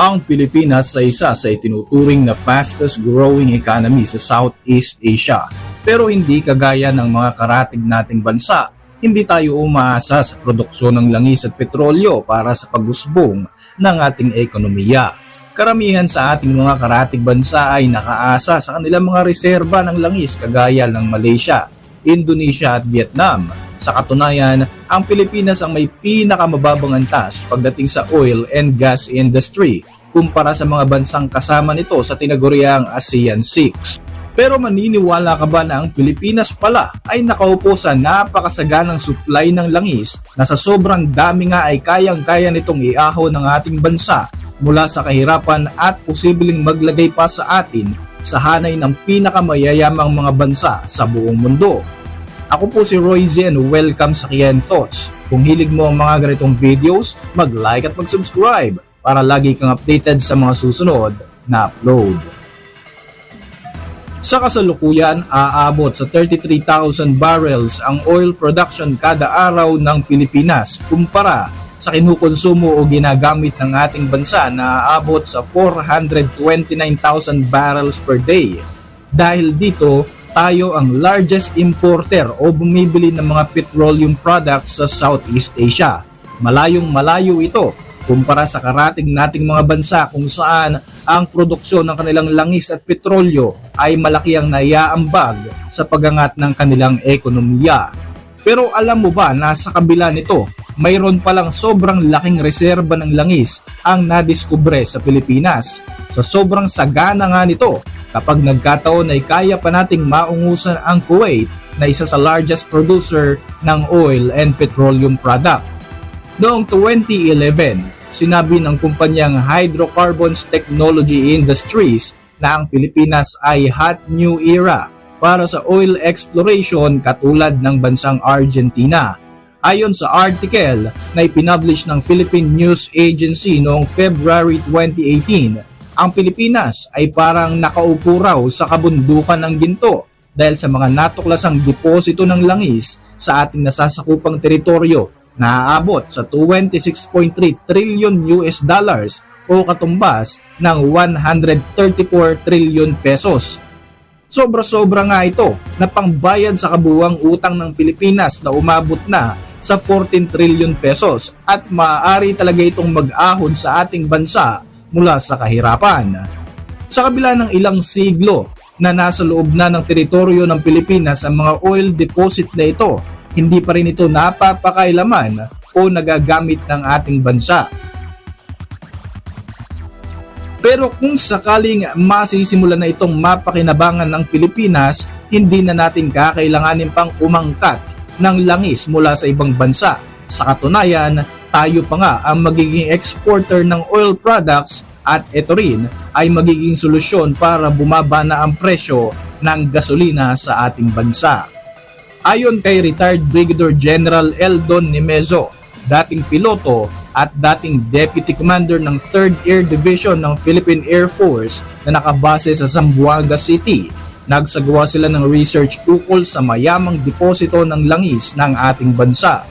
Ang Pilipinas ay isa sa itinuturing na fastest growing economy sa Southeast Asia. Pero hindi kagaya ng mga karatig nating bansa, hindi tayo umaasa sa produksyon ng langis at petrolyo para sa pagusbong ng ating ekonomiya. Karamihan sa ating mga karatig bansa ay nakaasa sa kanilang mga reserba ng langis kagaya ng Malaysia, Indonesia at Vietnam. Sa katunayan, ang Pilipinas ang may pinakamababang antas pagdating sa oil and gas industry kumpara sa mga bansang kasama nito sa tinaguriang ASEAN 6. Pero maniniwala ka ba na ang Pilipinas pala ay nakaupo sa napakasaganang supply ng langis na sa sobrang dami nga ay kayang-kaya nitong iaho ng ating bansa mula sa kahirapan at posibleng maglagay pa sa atin sa hanay ng pinakamayayamang mga bansa sa buong mundo. Ako po si Roy Zen, welcome sa Kian Thoughts. Kung hilig mo ang mga ganitong videos, mag-like at mag-subscribe para lagi kang updated sa mga susunod na upload. Sa kasalukuyan, aabot sa 33,000 barrels ang oil production kada araw ng Pilipinas kumpara sa kinukonsumo o ginagamit ng ating bansa na aabot sa 429,000 barrels per day. Dahil dito, tayo ang largest importer o bumibili ng mga petroleum products sa Southeast Asia. Malayong malayo ito kumpara sa karating nating mga bansa kung saan ang produksyon ng kanilang langis at petrolyo ay malaki ang naiaambag sa pagangat ng kanilang ekonomiya. Pero alam mo ba na sa kabila nito, mayroon palang sobrang laking reserba ng langis ang nadiskubre sa Pilipinas. Sa sobrang sagana nga nito, kapag nagkataon ay kaya pa nating maungusan ang Kuwait na isa sa largest producer ng oil and petroleum product. Noong 2011, sinabi ng kumpanyang Hydrocarbons Technology Industries na ang Pilipinas ay hot new era para sa oil exploration katulad ng bansang Argentina. Ayon sa article na ipinublish ng Philippine News Agency noong February 2018, ang Pilipinas ay parang nakaupo raw sa kabundukan ng ginto dahil sa mga natuklasang deposito ng langis sa ating nasasakupang teritoryo na aabot sa 26.3 trillion US dollars o katumbas ng 134 trillion pesos. Sobra-sobra nga ito na pangbayad sa kabuwang utang ng Pilipinas na umabot na sa 14 trillion pesos at maaari talaga itong mag-ahon sa ating bansa mula sa kahirapan. Sa kabila ng ilang siglo na nasa loob na ng teritoryo ng Pilipinas ang mga oil deposit na ito, hindi pa rin ito napapakailaman o nagagamit ng ating bansa. Pero kung sakaling masisimulan na itong mapakinabangan ng Pilipinas, hindi na natin kakailanganin pang umangkat ng langis mula sa ibang bansa. Sa katunayan, tayo pa nga ang magiging exporter ng oil products at ito rin ay magiging solusyon para bumaba na ang presyo ng gasolina sa ating bansa. Ayon kay retired Brigadier General Eldon Nimezo, dating piloto at dating Deputy Commander ng 3rd Air Division ng Philippine Air Force na nakabase sa Zamboanga City, nagsagawa sila ng research ukol sa mayamang deposito ng langis ng ating bansa.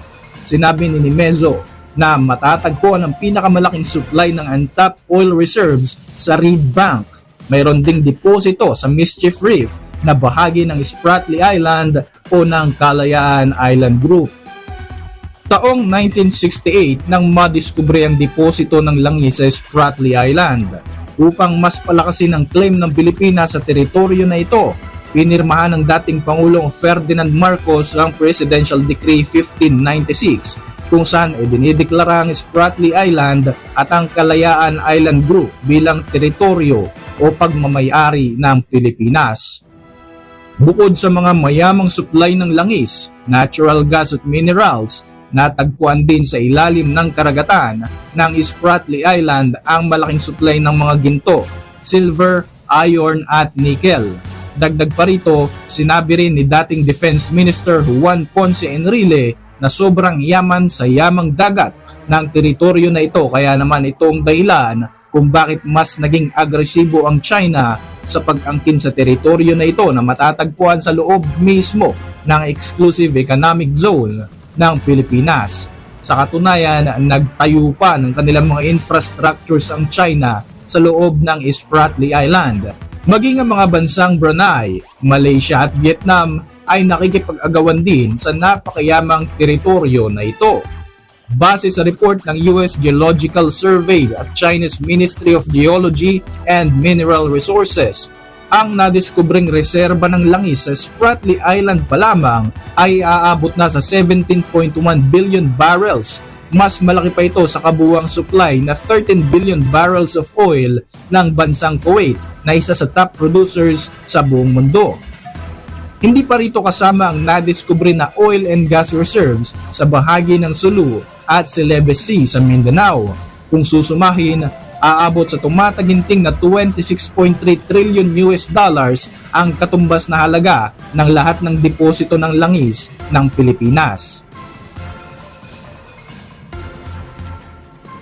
Sinabi ni Nimezo na matatagpuan ang pinakamalaking supply ng untapped oil reserves sa Reed Bank. Mayroon ding deposito sa Mischief Reef na bahagi ng Spratly Island o ng Kalayaan Island Group. Taong 1968 nang madiskubre ang deposito ng langis sa Spratly Island. Upang mas palakasin ang claim ng Pilipinas sa teritoryo na ito, pinirmahan ng dating Pangulong Ferdinand Marcos ang Presidential Decree 1596 kung saan idinideklara ang Spratly Island at ang Kalayaan Island Group bilang teritoryo o pagmamayari ng Pilipinas. Bukod sa mga mayamang supply ng langis, natural gas at minerals, natagpuan din sa ilalim ng karagatan ng Spratly Island ang malaking supply ng mga ginto, silver, iron at nickel. Dagdag pa rito, sinabi rin ni dating Defense Minister Juan Ponce Enrile na sobrang yaman sa yamang dagat ng teritoryo na ito kaya naman itong dahilan kung bakit mas naging agresibo ang China sa pag-angkin sa teritoryo na ito na matatagpuan sa loob mismo ng exclusive economic zone ng Pilipinas. Sa katunayan, nagtayo pa ng kanilang mga infrastructures ang China sa loob ng Spratly Island. Maging ang mga bansang Brunei, Malaysia at Vietnam ay nakikipag-agawan din sa napakayamang teritoryo na ito. Base sa report ng US Geological Survey at Chinese Ministry of Geology and Mineral Resources, ang nadiskubring reserba ng langis sa Spratly Island pa lamang ay aabot na sa 17.1 billion barrels. Mas malaki pa ito sa kabuwang supply na 13 billion barrels of oil ng bansang Kuwait na isa sa top producers sa buong mundo. Hindi pa rito kasama ang nadiskubre na oil and gas reserves sa bahagi ng Sulu at Celebes Sea sa Mindanao. Kung susumahin, aabot sa tumataginting na 26.3 trillion US dollars ang katumbas na halaga ng lahat ng deposito ng langis ng Pilipinas.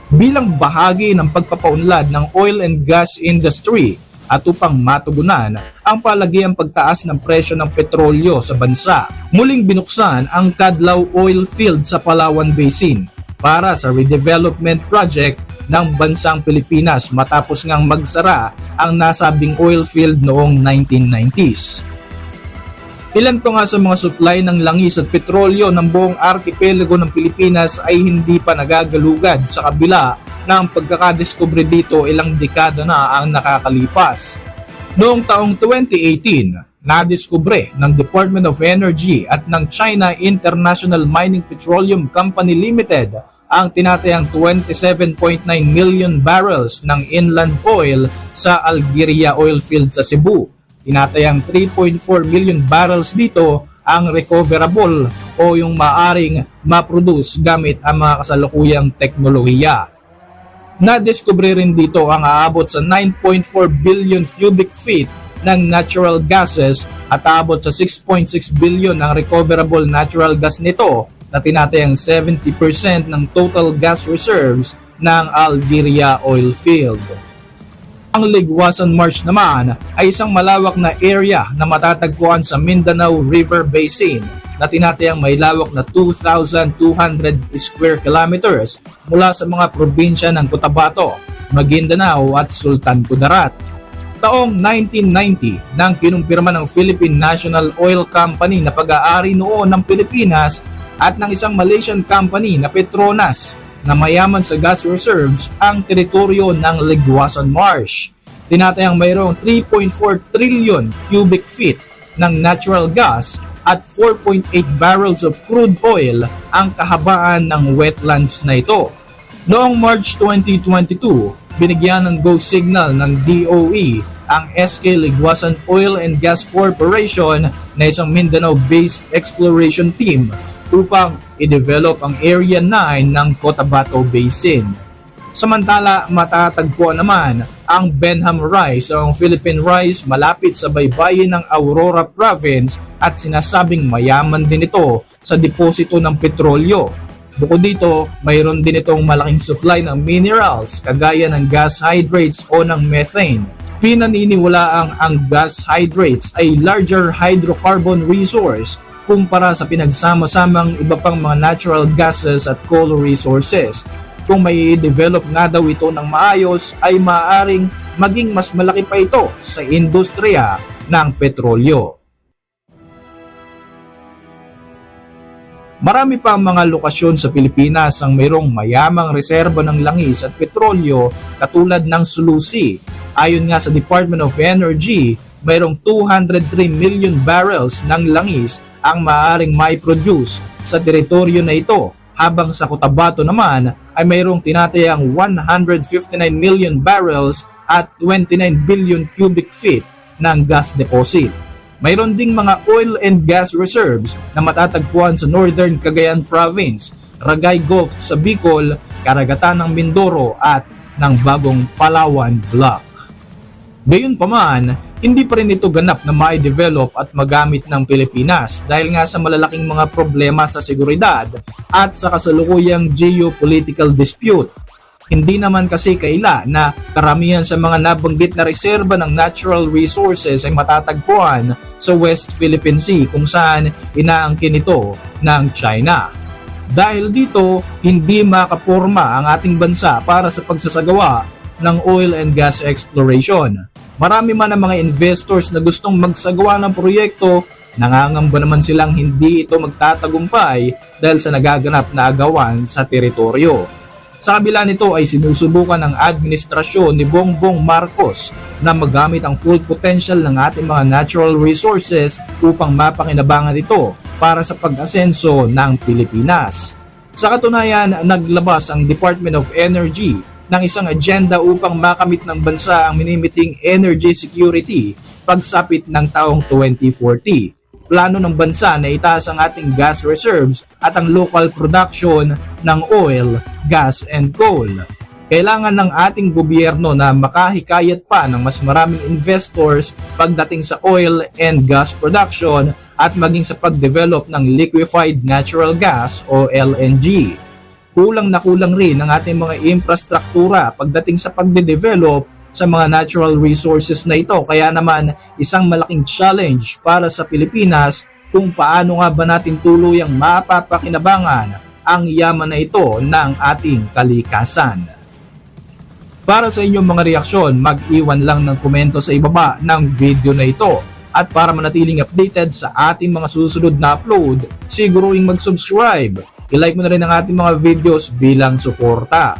Bilang bahagi ng pagpapaunlad ng oil and gas industry at upang matugunan ang palagiang pagtaas ng presyo ng petrolyo sa bansa, muling binuksan ang Kadlaw Oil Field sa Palawan Basin para sa redevelopment project ng bansang Pilipinas matapos ngang magsara ang nasabing oil field noong 1990s. Ilan pa nga sa mga supply ng langis at petrolyo ng buong arkipelago ng Pilipinas ay hindi pa nagagalugad sa kabila ng pagkakadiskubre dito ilang dekada na ang nakakalipas. Noong taong 2018, nadiskubre ng Department of Energy at ng China International Mining Petroleum Company Limited ang tinatayang 27.9 million barrels ng inland oil sa Algeria oil field sa Cebu tinatayang 3.4 million barrels dito ang recoverable o yung maaring ma-produce gamit ang mga kasalukuyang teknolohiya. Nadiskubre rin dito ang aabot sa 9.4 billion cubic feet ng natural gases at aabot sa 6.6 billion ang recoverable natural gas nito na tinatayang 70% ng total gas reserves ng Algeria oil field. Ang Ligwasan Marsh naman ay isang malawak na area na matatagpuan sa Mindanao River Basin na tinatayang may lawak na 2,200 square kilometers mula sa mga probinsya ng Cotabato, Maguindanao at Sultan Kudarat. Taong 1990 nang kinumpirma ng Philippine National Oil Company na pag-aari noon ng Pilipinas at ng isang Malaysian company na Petronas na mayaman sa gas reserves ang teritoryo ng Ligwasan Marsh. Tinatayang mayroong 3.4 trillion cubic feet ng natural gas at 4.8 barrels of crude oil ang kahabaan ng wetlands na ito. Noong March 2022, binigyan ng go signal ng DOE ang SK Ligwasan Oil and Gas Corporation na isang Mindanao-based exploration team upang i-develop ang Area 9 ng Cotabato Basin. Samantala, matatagpuan naman ang Benham Rice o ang Philippine Rice malapit sa baybayin ng Aurora Province at sinasabing mayaman din ito sa deposito ng petrolyo. Bukod dito, mayroon din itong malaking supply ng minerals kagaya ng gas hydrates o ng methane. Pinaniniwalaang ang gas hydrates ay larger hydrocarbon resource kumpara sa pinagsama-samang iba pang mga natural gases at coal resources. Kung may develop nga daw ito ng maayos ay maaaring maging mas malaki pa ito sa industriya ng petrolyo. Marami pa ang mga lokasyon sa Pilipinas ang mayroong mayamang reserba ng langis at petrolyo katulad ng Sulusi. Ayon nga sa Department of Energy, mayroong 203 million barrels ng langis ang maaaring mai-produce sa teritoryo na ito habang sa Cotabato naman ay mayroong tinatayang 159 million barrels at 29 billion cubic feet ng gas deposit. Mayroon ding mga oil and gas reserves na matatagpuan sa Northern Cagayan Province, Ragay Gulf sa Bicol, Karagatan ng Mindoro at ng Bagong Palawan Block. Gayunpaman, hindi pa rin ito ganap na mai-develop at magamit ng Pilipinas dahil nga sa malalaking mga problema sa seguridad at sa kasalukuyang geopolitical dispute. Hindi naman kasi kaila na karamihan sa mga nabanggit na reserba ng natural resources ay matatagpuan sa West Philippine Sea kung saan inaangkin ito ng China. Dahil dito, hindi makaporma ang ating bansa para sa pagsasagawa ng oil and gas exploration. Marami man ang mga investors na gustong magsagawa ng proyekto, nangangamba naman silang hindi ito magtatagumpay dahil sa nagaganap na agawan sa teritoryo. Sa kabila nito ay sinusubukan ng administrasyon ni Bongbong Marcos na magamit ang full potential ng ating mga natural resources upang mapakinabangan ito para sa pag-asenso ng Pilipinas. Sa katunayan, naglabas ang Department of Energy ng isang agenda upang makamit ng bansa ang minimiting energy security pagsapit ng taong 2040 plano ng bansa na itaas ang ating gas reserves at ang local production ng oil, gas, and coal. Kailangan ng ating gobyerno na makahikayat pa ng mas maraming investors pagdating sa oil and gas production at maging sa pag-develop ng liquefied natural gas o LNG. Kulang na kulang rin ang ating mga infrastruktura pagdating sa pagde-develop sa mga natural resources na ito. Kaya naman isang malaking challenge para sa Pilipinas kung paano nga ba natin tuluyang mapapakinabangan ang yaman na ito ng ating kalikasan. Para sa inyong mga reaksyon, mag-iwan lang ng komento sa ibaba ng video na ito. At para manatiling updated sa ating mga susunod na upload, siguruing mag-subscribe. I-like mo na rin ang ating mga videos bilang suporta.